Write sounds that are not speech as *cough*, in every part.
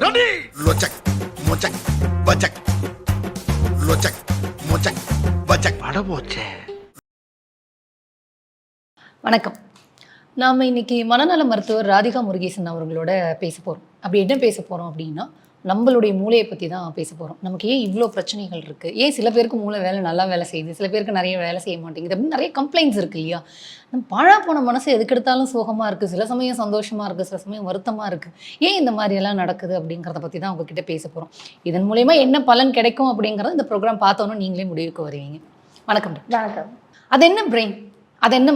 Ready லொச்சக் மொச்சக் பச்சக் லொச்சக் மொச்சக் பச்சக் பட போச்சே. வணக்கம். நாம் இன்னைக்கு மனநல மருத்துவர் ராதிகா முருகேசன் அவர்களோட பேச போகிறோம் அப்படி என்ன பேச போகிறோம் அப்படின்னா நம்மளுடைய மூளையை பற்றி தான் பேச போகிறோம் நமக்கு ஏன் இவ்வளோ பிரச்சனைகள் இருக்குது ஏன் சில பேருக்கு மூளை வேலை நல்லா வேலை செய்யுது? சில பேருக்கு நிறைய வேலை செய்ய மாட்டேங்குது அப்படின்னு நிறைய கம்ப்ளைண்ட்ஸ் இருக்கு இல்லையா? நம்ம பாழா போன மனசு எதுக்கெடுத்தாலும் சோகமாக இருக்குது சில சமயம் சந்தோஷமாக இருக்குது சில சமயம் வருத்தமாக இருக்குது ஏன் இந்த மாதிரி எல்லாம் நடக்குது அப்படிங்கிறத பற்றி தான் உங்ககிட்ட பேச போகிறோம் இதன் மூலயமா என்ன பலன் கிடைக்கும் அப்படிங்கிறத இந்த ப்ரோக்ராம் பார்த்தோன்னே நீங்களே முடிவுக்கு வருவீங்க. வணக்கம். வணக்கம். அது என்ன பிரெயின் அது என்ன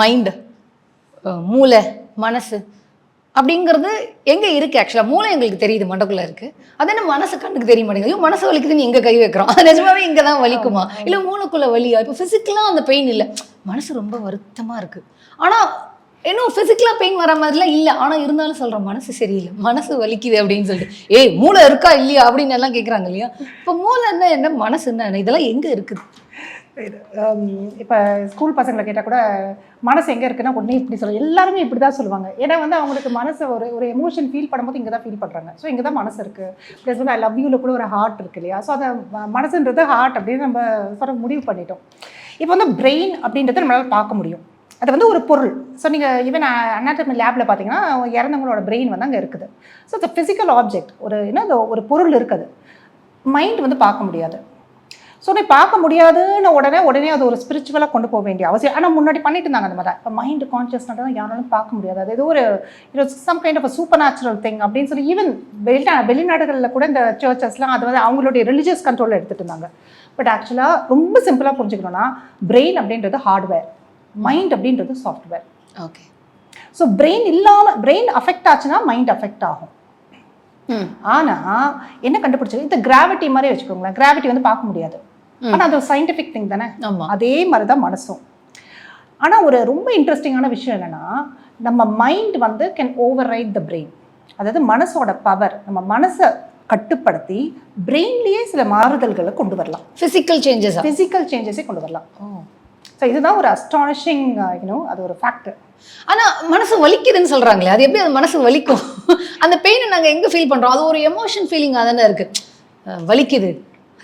மைண்டு மூளை மனசு அப்படிங்கிறது எங்கே இருக்குது ஆக்சுவலாக மூளை எங்களுக்கு தெரியுது மண்டக்குள்ளே இருக்குது அது என்ன மனசு கண்ணுக்கு தெரிய மாட்டேங்குது. ஐயோ மனசு வலிக்குதுன்னு எங்கே கை வைக்கிறோம்? அது நிஜமாவே இங்கே தான் வலிக்குமா இல்லை மூளைக்குள்ளே வலியா? இப்போ ஃபிசிக்கலாக அந்த பெயின் இல்லை. மனசு ரொம்ப வருத்தமாக இருக்குது ஆனால் இன்னும் ஃபிசிக்கலாக பெயின் வர மாதிரிலாம் இல்லை. ஆனால் இருந்தாலும் சொல்கிறேன் மனசு சரியில்லை. மனசு வலிக்குது அப்படின்னு சொல்லிட்டு. ஏய் மூளை இருக்கா இல்லையா? அப்படின்னு எல்லாம் கேட்குறாங்க இல்லையா? இப்போ மூளை என்ன என்ன? மனசு என்ன? இதெல்லாம் எங்கே இருக்குது? Um, இப்போ ஸ்கூல் பசங்களை கேட்டால் கூட மனசு எங்கே இருக்குன்னா உடனே இப்படி சொல்ல. எல்லாருமே இப்படி தான் சொல்லுவாங்க. ஏன்னா வந்து அவங்களுக்கு மனசு ஒரு ஒரு எமோஷன் ஃபீல் பண்ணும்போது இங்கே தான் ஃபீல் பண்ணுறாங்க ஸோ இங்கே தான் மனசு இருக்குது ப்ளஸ் வந்து ஐ லவ் யூவில் கூட ஒரு ஹார்ட் இருக்கு இல்லையா? ஸோ அதை மனசுன்றது ஹார்ட் அப்படின்னு நம்ம சொல்ல முடிவு பண்ணிட்டோம். இப்போ வந்து பிரெயின் அப்படின்றத நம்மளால் பார்க்க முடியும். அது வந்து ஒரு பொருள். ஸோ நீங்கள் ஈவன் அனாட்டமி லேபில் பார்த்தீங்கன்னா இறந்தவங்களோட பிரெயின் வந்து அங்கே இருக்குது. ஸோ it's ஃபிசிக்கல் ஆப்ஜெக்ட் ஒரு என்ன ஒரு பொருள் இருக்குது. மைண்ட் வந்து பார்க்க முடியாது. ஸோ நீ பார்க்க முடியாதுன்னு உடனே உடனே அது ஒரு ஸ்பிரிச்சுவலாக கொண்டு போக வேண்டிய அவசியம். ஆனால் முன்னாடி பண்ணிட்டு இருந்தாங்க அந்த மாதிரி. இப்போ மைண்ட் கான்ஷியஸ்னால தான் யாராலும் பார்க்க முடியாது. அது ஏதோ ஒரு some kind of super natural thing அப்படின்னு சொல்லி ஈவன் வெளிநா வெளிநாடுகளில் கூட இந்த சர்ச்சஸ்லாம் அது வந்து அவங்களுடைய ரிலிஜியஸ் கண்ட்ரோலில் எடுத்துகிட்டு இருந்தாங்க. பட் ஆக்சுவலாக ரொம்ப சிம்பிளாக புரிஞ்சுக்கணும்னா பிரெயின் அப்படின்றது ஹார்ட்வேர் மைண்ட் அப்படின்றது சாஃப்ட்வேர் ஓகே ஸோ பிரெயின் இல்லாமல் பிரெயின் அஃபெக்ட் ஆச்சுன்னா மைண்ட் அஃபெக்ட் ஆகும். ஆனால் என்ன கண்டுபிடிச்சது? இந்த கிராவிட்டி மாதிரி வச்சுக்கோங்களேன். கிராவிட்டி வந்து பார்க்க முடியாது. ஆனால் அது ஒரு சயின்டிஃபிக் திங் தானே? அதே மாதிரி தான் மனசும். ஆனால் ஒரு ரொம்ப இன்ட்ரெஸ்டிங்கான விஷயம் என்னன்னா நம்ம மைண்ட் வந்து can override the brain அதாவது மனசோட பவர் நம்ம மனசை கட்டுப்படுத்தி பிரெயின்லேயே சில மாறுதல்களை கொண்டு வரலாம். ஃபிசிக்கல் சேஞ்சஸ் ஃபிசிக்கல் சேஞ்சஸே கொண்டு வரலாம். ஸோ இதுதான் ஒரு அஸ்டானிஷிங் யூனோ அது ஒரு ஃபேக்டர் ஆனா மனசு வலிக்குதுன்னு சொல்றாங்களே அது எப்படி அது மனசு வலிக்கும்? அந்த பெயினை நாங்க எங்க ஃபீல் பண்றோம்? அது ஒரு எமோஷன் ஃபீலிங்கா தானே இருக்கு. அஹ் வலிக்குது.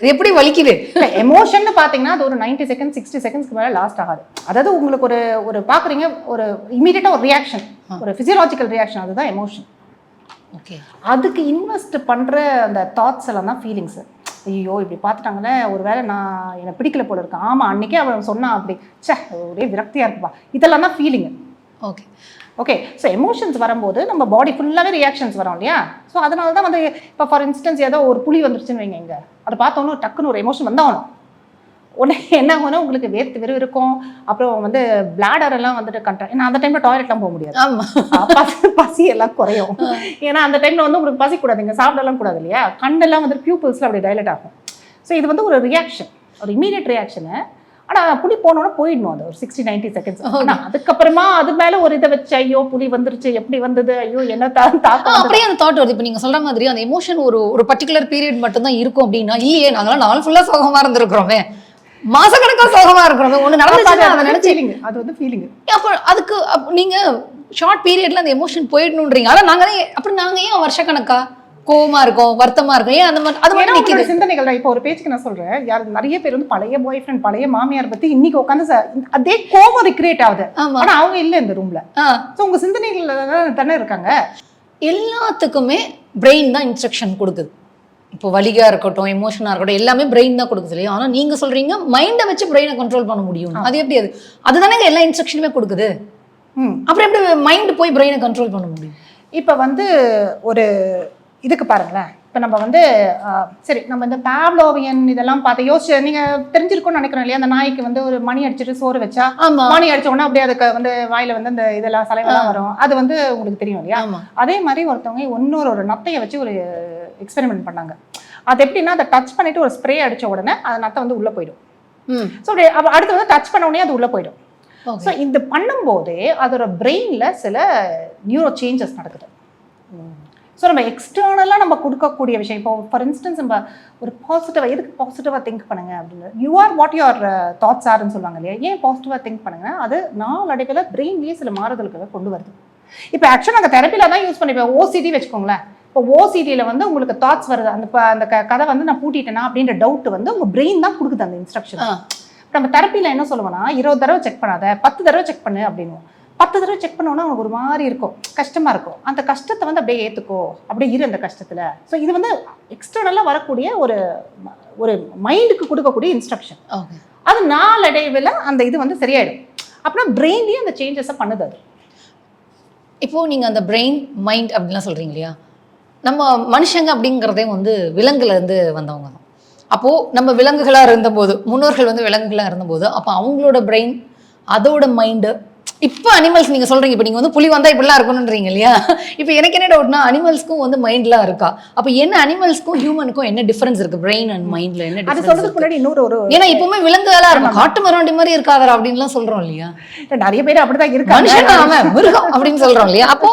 அது எப்படி வலிக்குது? இல்லை எமோஷன் பார்த்தீங்கன்னா அது ஒரு 90 செகண்ட் சிக்ஸ்டி செகண்ட்ஸ்க்கு மேலே லாஸ்ட் ஆகாது. அதாவது உங்களுக்கு ஒரு ஒரு பார்க்குறீங்க ஒரு இமீடியட்டாக ஒரு ரியாக்ஷன் ஒரு ஃபிசியலாஜிக்கல் ரியாக்ஷன் அதுதான் எமோஷன் ஓகே அதுக்கு இன்வெஸ்ட் பண்ணுற அந்த தாட்ஸ் எல்லாம் தான் ஃபீலிங்ஸ் ஐயோ இப்படி பார்த்துட்டாங்களே ஒரு வேளை நான் என்னை பிடிக்கல போல இருக்கேன் ஆமாம் அன்றைக்கே அவன் சொன்னான் அப்படி. ச்சே ஒரே விரக்தியாக இருக்குப்பா. இதெல்லாம் தான் feeling okay okay so emotions வரும்போது நம்ம பாடி ஃபுல்லாகவே ரியாக்ஷன்ஸ் வரும் இல்லையா? ஸோ அதனால தான் வந்து இப்போ ஃபார் இன்ஸ்டன்ஸ் ஏதோ ஒரு புலி வந்துருச்சுன்னு வைங்க இங்கே அதை பார்த்தோன்னே டக்குன்னு ஒரு எமோஷன் வந்தாகணும். உடனே என்ன ஆகும்னா உங்களுக்கு வேர்த்து வெறும் இருக்கும். அப்புறம் வந்து bladder எல்லாம் வந்துட்டு கண்ட்ரா ஏன்னா அந்த டைமில் டாய்லெட்லாம் போக முடியாது. பசி பசி எல்லாம் குறையும். ஏன்னா அந்த டைமில் வந்து உங்களுக்கு பசி கூடாதுங்க சாப்பிடலாம் கூடாது இல்லையா? கண்ணெல்லாம் வந்து பியூப்பிள்ஸில் அப்படி டைலட் ஆகும். ஸோ இது வந்து ஒரு ரியாக்ஷன் ஒரு இமீடியட் ரியாக்ஷனு ஆனால் புலி போனோட போயிடணும் அது ஒரு சிக்ஸ்டி நைன்டி செகண்ட்ஸ் ஆனால் அதுக்கப்புறமா அது மேலே ஒரு இதை வச்சு ஐயோ புலி வந்துருச்சு எப்படி வந்தது ஐயோ என்ன தாக்கம்? அப்படியே அந்த தாட் வருது. இப்போ நீங்க சொல்ற மாதிரி அந்த எமோஷன் ஒரு ஒரு பர்டிகுலர் பீரியட் மட்டும் தான் இருக்கும் அப்படின்னா இல்லையே நாங்களாம் நாள் ஃபுல்லா சோகமா இருந்திருக்கிறோமே. மாசக்கணக்கா சோகமா இருக்கிறோமே. ஒண்ணு அப்ப அது நடந்துச்சுன்னா அதை வந்து ஃபீலிங் அப்போ அதுக்கு அப்- நீங்க ஷார்ட் பீரியட்ல அந்த எமோஷன் போயிடணுன்றீங்க. ஆனா நாங்க ஏன் அப்படி நாங்க ஏன் வருஷக்கணக்கா? கோவமா இருக்கோம் வருத்தமா இருக்கோம். ஏன் அந்த மாதிரி அது உங்களோட நிக்குது. சிந்தனைகள் தான் இப்போ ஒரு பேச்சுக்கு நான் சொல்றேன். யார் நிறைய பேர் வந்து பழைய பாய் ஃப்ரெண்ட் பழைய மாமியார் பத்தி இன்னைக்கு உட்காந்து அதே கோபம் ரிக்ரியேட் ஆகுது. ஆனா அவங்க இல்ல இந்த ரூம்ல ஸோ உங்க சிந்தனைகள் தானே இருக்காங்க? எல்லாத்துக்குமே பிரெயின் தான் இன்ஸ்ட்ரக்ஷன் கொடுக்குது. இப்போ வலிகா இருக்கட்டும் எமோஷனா இருக்கட்டும் எல்லாமே பிரெயின் தான் கொடுக்குது இல்லையா? ஆனா நீங்க சொல்றீங்க மைண்டை வச்சு பிரெயினை கண்ட்ரோல் பண்ண முடியும். அது எப்படி அது? அதுதானே எல்லா இன்ஸ்ட்ரக்ஷனுமே கொடுக்குது. ம். அப்புறம் எப்படி மைண்ட் போய் பிரெயினை கண்ட்ரோல் பண்ண முடியும்? இப்போ வந்து ஒரு இதுக்கு பாருங்களேன். இப்போ நம்ம வந்து சரி நம்ம இந்த பேவ்லோவியன் இதெல்லாம் பார்த்து யோசிச்சு நீங்க தெரிஞ்சிருக்கும்னு நினைக்கிறோம் இல்லையா? அந்த நாய்க்கு வந்து ஒரு மணி அடிச்சிட்டு சோறு வச்சா மணி அடிச்ச உடனே அப்படியே அதுக்கு வந்து வாயில வந்து அந்த இதெல்லாம் சலைவெல்லாம் வரும். அது வந்து உங்களுக்கு தெரியும் இல்லையா? அதே மாதிரி ஒருத்தவங்க இன்னொரு ஒரு நத்தையை வச்சு ஒரு எக்ஸ்பெரிமெண்ட் பண்ணாங்க. அது எப்படின்னா அதை டச் பண்ணிட்டு ஒரு ஸ்ப்ரே அடிச்ச உடனே அந்த நத்தை வந்து உள்ள போயிடும். ஸோ அடுத்து வந்து டச் பண்ண உடனே அது உள்ள போயிடும். ஸோ இந்த பண்ணும்போதே அதோட பிரெயினில் சில நியூரோ சேஞ்சஸ் நடக்குது. ஸோ நம்ம எக்ஸ்டர்னலாக நம்ம கொடுக்கக்கூடிய விஷயம். இப்போ ஃபார் இன்ஸ்டன்ஸ் நம்ம ஒரு பாசிட்டிவாக எதுக்கு பாசிட்டிவாக திங்க் பண்ணுங்க அப்படின்னு? You are what your thoughts ஆர்னு சொல்லுவாங்க இல்லையா? ஏன் பாசிட்டிவாக திங்க் பண்ணுங்க அது நாளடைவில் பிரெயின்லேயே சில மாறுதல்களை கொண்டு வருது. இப்போ ஆக்சுவலாக நாங்கள் தெரப்பியில் தான் யூஸ் பண்ணிப்போம் ஓசிடி வச்சுக்கோங்களேன். இப்போ ஓசிடியில் வந்து உங்களுக்கு தாட்ஸ் வருது. அந்த அந்த கதை வந்து நான் பூட்டிட்டேனா அப்படின்ற டவுட் வந்து உங்கள் பிரெயின் தான் கொடுக்குது அந்த இன்ஸ்ட்ரக்ஷன் ஆ. நம்ம தெரப்பியில் என்ன சொல்லுவோம்னா இருபது தடவை செக் பண்ணாத பத்து தடவை செக் பண்ணு அப்படின்னுவோம் பத்து தடவை செக் பண்ணோன்னா உனக்கு ஒரு மாதிரி இருக்கும். கஷ்டமாக இருக்கும். அந்த கஷ்டத்தை வந்து அப்படியே ஏற்றுக்கோ அப்படியே இரு அந்த கஷ்டத்தில். ஸோ இது வந்து எக்ஸ்டர்னலாக வரக்கூடிய ஒரு ஒரு மைண்டுக்கு கொடுக்கக்கூடிய இன்ஸ்ட்ரக்ஷன் அது நாளடைவில் அந்த இது வந்து சரியாயிடும். அப்படின்னா பிரெயின்லேயே அந்த சேஞ்சஸை பண்ணுது அது. இப்போ நீங்க அந்த பிரெயின் மைண்ட் அப்படின்லாம் சொல்றீங்க இல்லையா? நம்ம மனுஷங்க அப்படிங்கிறதே வந்து விலங்குல இருந்து வந்தவங்க தான். அப்போ நம்ம விலங்குகளா இருந்தபோது முன்னோர்கள் வந்து விலங்குகளா இருந்தபோது அப்போ அவங்களோட பிரெயின் அதோட மைண்டு இப்போ அனிமல்ஸ் நீங்க சொல்றீங்க. இப்போ நீங்க வந்து புலி வந்தா இப்படிலாம் இருக்கணுன்றீங்க இல்லையா? இப்போ எனக்கு என்ன டவுட்னா அனிமல்ஸ்க்கும் வந்து மைண்ட்லாம் இருக்கா? அப்போ என்ன அனிமல்ஸ்க்கும் ஹியூமனுக்கும் என்ன டிஃபரன்ஸ் இருக்கு? பிரெயின் அண்ட் மைண்ட்ல என்ன அது சொல்றதுக்கு முன்னாடி இன்னொரு ஒரு ஏன்னா இப்பவுமே விலங்குகளா இருக்கும். காட்டு மரவண்டி மாதிரி இருக்காதரா அப்படின்லாம் சொல்றோம் இல்லையா? நிறைய பேர் அப்படிதான் மனுஷன் இருக்காங்க அவன் மிருகம் அப்படின்னு சொல்றோம் இல்லையா? அப்போ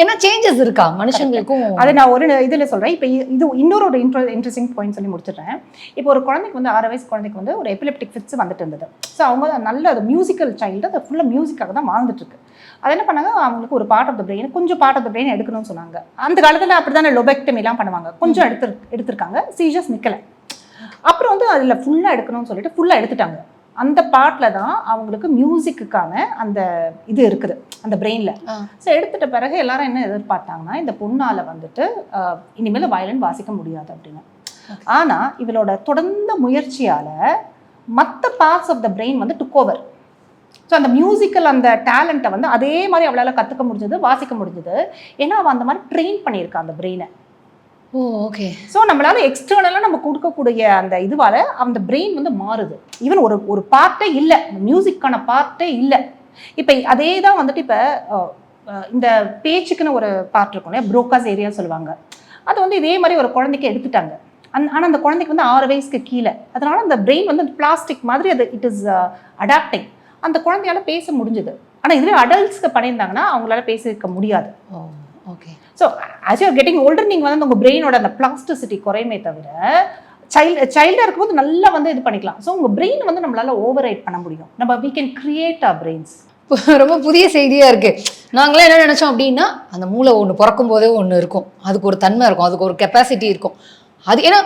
என்ன சேஞ்சஸ் இருக்கா மனுஷங்களுக்கும்? அது நான் ஒரு இதுல சொல்றேன். இப்போ இது இன்னொரு ஒரு இன்ட்ரோ இன்ட்ரெஸ்டிங் பாயிண்ட் சொல்லி முடிச்சிடுறேன். இப்போ ஒரு குழந்தைக்கு வந்து ஆறு வயசு குழந்தைக்கு வந்து ஒரு எபிலெப்டிக் ஃபிட்ஸ் வந்துட்டு இருந்தது. ஸோ அவங்க நல்ல அது மியூசிக்கல் சைல்டு அது ஃபுல்லாக மியூசிக்காக தான் வாழ்ந்துட்டு இருக்கு அது என்ன பண்ணாங்க? அவங்களுக்கு ஒரு பார்ட் ஆஃப் த பிரெயின் கொஞ்சம் பார்ட் ஆஃப் த பிரெயின் எடுக்கணும்னு சொன்னாங்க. அந்த காலத்தில் அப்படி தானே லொபெக்டமிலாம் பண்ணுவாங்க. கொஞ்சம் எடுத்து எடுத்திருக்காங்க. சீஜஸ் நிக்கல. அப்புறம் வந்து அதில் ஃபுல்லாக எடுக்கணும்னு சொல்லிட்டு ஃபுல்லாக எடுத்துட்டாங்க. அந்த பார்ட்டில் தான் அவங்களுக்கு மியூசிக்குக்கான அந்த இது இருக்குது. அந்த பிரெயினில். ஸோ எடுத்துட்ட பிறகு எல்லாரும் என்ன எதிர்பார்த்தாங்கன்னா இந்த பொண்ணால் வந்துட்டு இனிமேல் வயலின் வாசிக்க முடியாது அப்படின்னு. ஆனால் இவளோட தொடர்ந்த முயற்சியால் மற்ற பார்ட்ஸ் ஆஃப் த பிரெயின் வந்து டுக் ஓவர் ஸோ அந்த மியூசிக்கல் அந்த டேலண்ட்டை வந்து அதே மாதிரி அவளால் கற்றுக்க முடிஞ்சது வாசிக்க முடிஞ்சது. ஏன்னா அவள் அந்த மாதிரி ட்ரெயின் பண்ணியிருக்கா அந்த பிரெயினை ஓ ஓகே ஸோ நம்மளால எக்ஸ்டர்னலாக நம்ம கொடுக்கக்கூடிய அந்த இதுவால அந்த பிரெயின் வந்து மாறுது. ஈவன் ஒரு ஒரு பார்ட்டே இல்லை. மியூசிக்கான பார்ட்டே இல்லை. இப்போ அதே தான் வந்துட்டு இப்போ இந்த பேச்சுக்குன்னு ஒரு பார்ட் இருக்கும் இல்லையா? ப்ரோக்காஸ் ஏரியா சொல்லுவாங்க. அது வந்து இதே மாதிரி ஒரு குழந்தைக்கு எடுத்துட்டாங்க. அந் ஆனால் அந்த குழந்தைக்கு வந்து ஆறு வயசுக்கு கீழே. அதனால அந்த பிரெயின் வந்து பிளாஸ்டிக் மாதிரி அது இட் இஸ் அடாப்டிங் அந்த குழந்தையால பேச முடிஞ்சுது. ஆனால் இதுவே அடல்ட்ஸ்க்கு பண்ணியிருந்தாங்கன்னா அவங்களால பேசிக்க முடியாது. Okay so as your getting older நீங்கள் வந்து உங்கள் பிரெயினோட அந்த பிளாஸ்டிசிட்டி குறையுமே தவிர சைல்டு சைல்டாக இருக்கும்போது நல்லா வந்து இது பண்ணிக்கலாம். ஸோ உங்கள் பிரெயின் வந்து நம்மளால ஓவர் ரைட் பண்ண முடியும். நம்ம we can create our brains. *laughs* ரொம்ப புதிய செய்தியா இருக்கு. நாங்களாம் என்ன நினைச்சோம் அப்படின்னா அந்த மூளை ஒன்று பிறக்கும் போதே ஒன்று இருக்கும். அதுக்கு ஒரு தன்மை இருக்கும். அதுக்கு ஒரு கெப்பாசிட்டி இருக்கும். அது ஏன்னா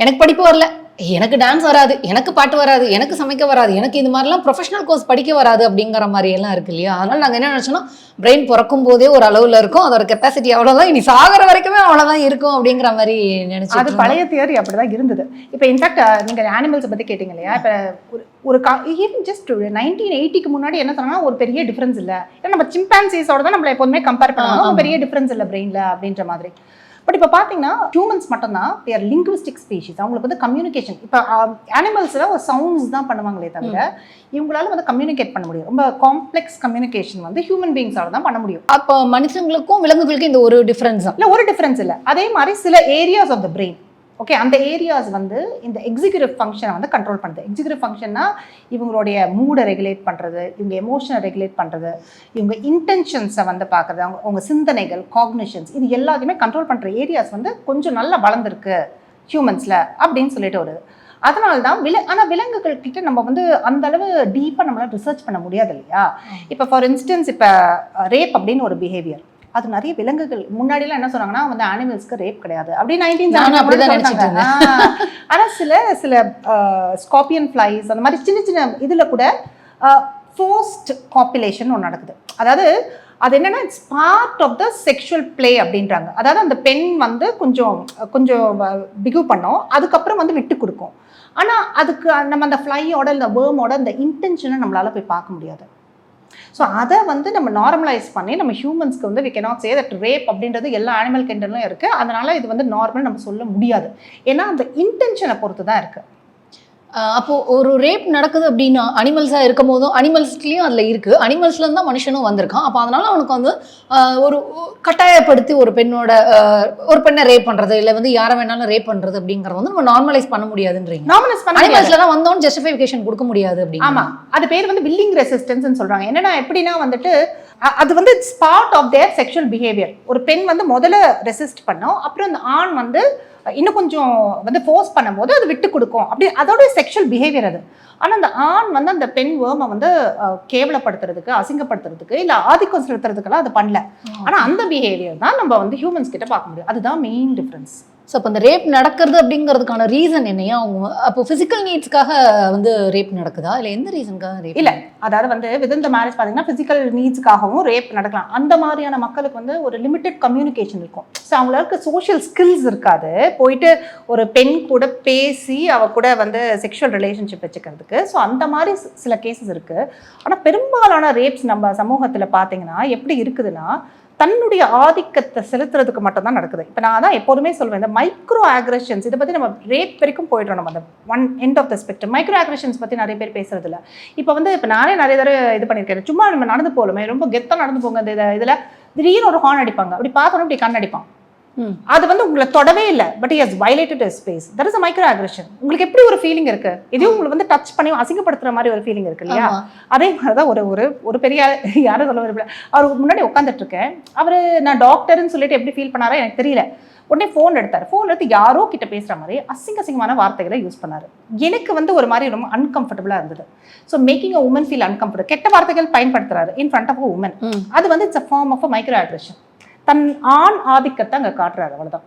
எனக்கு படிப்பு வரல. எனக்கு டான்ஸ் வராது எனக்கு பாட்டு வராது எனக்கு சமைக்க வராது எனக்கு இது மாதிரிலாம் ப்ரொஃபஷனல் கோர்ஸ் படிக்க வராது அப்படிங்கிற மாதிரி எல்லாம் இருக்கு இல்லையா? அதனால நாங்கள் என்ன நினச்சோன்னா பிரெயின் பிறக்கும் போதே ஒரு அளவில் இருக்கும். அதோட கெப்பாசிட்டி அவ்வளோதான் இனி சாகிற வரைக்குமே அவ்வளோதான் இருக்கும் அப்படிங்கிற மாதிரி நினைச்சு அது பழைய தியரி அப்படிதான் இருந்தது. இப்போ இன்ஃபேக்ட் நீங்கள் அனிமல்ஸை பற்றி கேட்டிங்க இல்லையா? இப்போ ஒரு ஒரு கா ஈவன் ஜஸ்ட் நைன்டீன் எயிட்டிக்கு முன்னாடி என்ன சொன்னாங்கன்னா ஒரு பெரிய டிஃப்ரென்ஸ் இல்லை. ஏன்னா நம்ம சிம்பான்சிஸோட தான் நம்மளை எப்போதுமே கம்பேர். ஒரு பெரிய டிஃப்ரென்ஸ் இல்லை பிரெயினில் அப்படின்ற மாதிரி. பட் இப்போ பார்த்தீங்கன்னா ஹியூமன்ஸ் மட்டும்தான் தேர் லிங்குவிஸ்டிக் ஸ்பீஷிஸ் அவங்களுக்கு வந்து கம்யூனிகேஷன் இப்போ அனிமல்ஸில் ஒரு சவுண்ட்ஸ் தான் பண்ணுவாங்களே தவிர இவங்களால வந்து கம்யூனிகேட் பண்ண முடியும். ரொம்ப காம்ப்ளெக்ஸ் கம்யூனிகேஷன் வந்து ஹியூமன் பீங்ஸால தான் பண்ண முடியும். அப்போ மனுஷங்களுக்கும் விலங்குகளுக்கும் இந்த ஒரு டிஃப்ரென்ஸ் தான். இல்லை ஒரு டிஃப்ரென்ஸ் இல்லை. அதே மாதிரி சில areas of the brain okay அந்த ஏரியாஸ் வந்து இந்த எக்ஸிக்யூட்டிவ் ஃபங்க்ஷனை வந்து கண்ட்ரோல் பண்ணுது. எக்ஸிக்யூட்டிவ் ஃபங்க்ஷன்னா இவங்களுடைய மூடை ரெகுலேட் பண்ணுறது இவங்க எமோஷனை ரெகுலேட் பண்ணுறது இவங்க இன்டென்ஷன்ஸை வந்து பார்க்குறது அவங்க அவங்க சிந்தனைகள் காக்னிஷன்ஸ் இது எல்லாத்தையுமே கண்ட்ரோல் பண்ணுற ஏரியாஸ் வந்து கொஞ்சம் நல்லா வளர்ந்துருக்கு ஹியூமன்ஸில் அப்படின்னு சொல்லிட்டு வருது அதனால தான் வில ஆனால் விலங்குகள் கிட்ட நம்ம வந்து அந்த அளவு டீப்பாக நம்மளால ரிசர்ச் பண்ண முடியாது இல்லையா? இப்போ ஃபார் இன்ஸ்டன்ஸ் இப்போ ரேப் அப்படின்னு ஒரு பிஹேவியர் அது நிறைய விலங்குகள். முன்னாடிலாம் என்ன சொன்னாங்கன்னா வந்து அனிமல்ஸ்க்கு ரேப் கிடையாது. அப்படி நைன்டீன் ஆனால் சில சில ஸ்கார்பியன் ஃப்ளைஸ் அந்த மாதிரி சின்ன சின்ன இதில் கூட ஃபோஸ்ட் காப்புலேஷன் ஒன்று நடக்குது. அதாவது அது என்னன்னா it's part of the sexual play அப்படின்றாங்க. அதாவது அந்த பெண் வந்து கொஞ்சம் கொஞ்சம் பிகு பண்ணோம். அதுக்கப்புறம் வந்து விட்டு கொடுக்கும். ஆனால் அதுக்கு நம்ம அந்த ஃப்ளையோட இந்த வேர்மோட இந்த இன்டென்ஷனை நம்மளால போய் பார்க்க முடியாது. ஸோ அதை வந்து நம்ம நார்மலைஸ் பண்ணி நம்ம ஹியூமன்ஸ்க்கு வந்து we cannot say that rape அப்படின்றது எல்லா அனிமல் கெண்டலும் இருக்குது அதனால் இது வந்து நார்மல் நம்ம சொல்ல முடியாது. ஏன்னா அந்த இன்டென்ஷனை பொறுத்து தான் இருக்குது ஆஹ் அப்போ ஒரு ரேப் நடக்குது அப்படின்னா அனிமல்ஸாக இருக்கும் போதும் அனிமல்ஸ்லேயும் அதில் இருக்கு. அனிமல்ஸ்ல இருந்து தான் மனுஷனும் வந்திருக்கான். அப்போ அதனால அவனுக்கு வந்து ஒரு கட்டாயப்படுத்தி ஒரு பெண்ணோட ஒரு பெண்ணை ரேப் பண்றது இல்லை வந்து யாரை வேணாலும் ரேப் பண்றது அப்படிங்கறது வந்து நம்ம நார்மலைஸ் பண்ண முடியாதுன்றீங்க. நார்மலைஸ் பண்ண. அனிமல்ஸ்ல தான் வந்தோன்னு ஜஸ்டிஃபிகேஷன் கொடுக்க முடியாது அப்படின்னு. ஆமா. அது பேர் வந்து வில்லிங் ரெசிஸ்டன்ஸ்னு சொல்றாங்க. என்னன்னா எப்படின்னா வந்துட்டு அது வந்து it's part of their sexual behaviour ஒரு பெண் வந்து முதல்ல ரெசிஸ்ட் பண்ணும். அப்புறம் அந்த ஆண் வந்து இன்னும் கொஞ்சம் வந்து ஃபோர்ஸ் பண்ணும்போது அது விட்டு கொடுக்கும். அப்படி அதோட செக்ஷுவல் பிஹேவியர் அது. ஆனால் அந்த ஆண் வந்து அந்த பெண் வேர்மை வந்து கேவலப்படுத்துறதுக்கு அசிங்கப்படுத்துறதுக்கு இல்லை ஆதிக்கம் செலுத்துறதுக்கெல்லாம் அது பண்ணல. ஆனால் அந்த பிஹேவியர் தான் நம்ம வந்து ஹியூமன்ஸ் கிட்ட பார்க்க முடியும். அதுதான் மெயின் டிஃப்ரென்ஸ் ஸோ அப்போ இந்த ரேப் நடக்கிறது அப்படிங்கிறதுக்கான ரீசன் என்னையா அவங்க அப்போ ஃபிசிக்கல் நீட்ஸ்க்காக வந்து ரேப் நடக்குதா? இல்லை எந்த ரீசனுக்காக ரேப் இல்ல. அதாவது வந்து வித் இந்த மேரேஜ் பார்த்தீங்கன்னா ஃபிசிக்கல் நீட்ஸ்க்காகவும் ரேப் நடக்கலாம். அந்த மாதிரியான மக்களுக்கு வந்து ஒரு லிமிட்டெட் கம்யூனிகேஷன் இருக்கும். ஸோ அவங்களுக்கு சோஷியல் ஸ்கில்ஸ் இருக்காது. போயிட்டு ஒரு பெண் கூட பேசி அவ கூட வந்து செக்ஷுவல் ரிலேஷன்ஷிப் வச்சுக்கிறதுக்கு. ஸோ அந்த மாதிரி சில கேசஸ் இருக்கு. ஆனால் பெரும்பாலான ரேப்ஸ் நம்ம சமூகத்தில் பார்த்தீங்கன்னா எப்படி இருக்குதுன்னா தன்னுடைய ஆதிக்கத்தை செலுத்துறதுக்கு மட்டும்தான் நடக்குது. இப்போ நான் தான் எப்போதுமே சொல்வேன் இந்த மைக்ரோ ஆக்ரஷன்ஸ் இதை பற்றி நம்ம ரேப் வரைக்கும் போயிடுறோம் நம்ம. அந்த one end of the spectrum micro aggressions பற்றி நிறைய பேர் பேசுறது இல்லை இப்போ வந்து இப்போ நானே நிறைய தடவை இது பண்ணியிருக்கேன். சும்மா நம்ம நடந்து போகலுமே ரொம்ப கெத்தாக நடந்து போங்க. இந்த இதில் திடீர்னு ஒரு ஹார்ன் அடிப்பாங்க. அப்படி பார்த்தோன்னே இப்படி கண் அடிப்பான். அது வந்து உங்களை தொடவே இல்லை but has violated space that is a micro aggression உங்களுக்கு எப்படி ஒரு ஃபீலிங் இருக்கு? எதையும் உங்களை வந்து டச் பண்ணி அசிங்கப்படுத்துற மாதிரி ஒரு ஃபீலிங் இருக்கு இல்லையா. அதே மாதிரி தான் ஒரு ஒரு ஒரு பெரிய யாரும் சொல்ல விரும்பல. அவர் முன்னாடி உட்காந்துட்டு இருக்கேன் அவர் நான் டாக்டர்னு சொல்லிட்டு எப்படி ஃபீல் பண்ணாரோ எனக்கு தெரியல. உடனே ஃபோன் எடுத்தார். ஃபோன் எடுத்து யாரோ கிட்ட பேசுற மாதிரி அசிங்க அசிங்கமான வார்த்தைகளை யூஸ் பண்ணாரு. எனக்கு வந்து ஒரு மாதிரி ரொம்ப அன்கம்ஃபர்டபுளாக இருந்தது. So making a woman feel uncomfortable கெட்ட வார்த்தைகள் பயன்படுத்துறாரு in front of woman hmm. அது வந்து it's a form of a micro aggression தன் ஆண் ஆதிக்கத்தை அங்கே காட்டுறாரு அவ்வளவுதான்.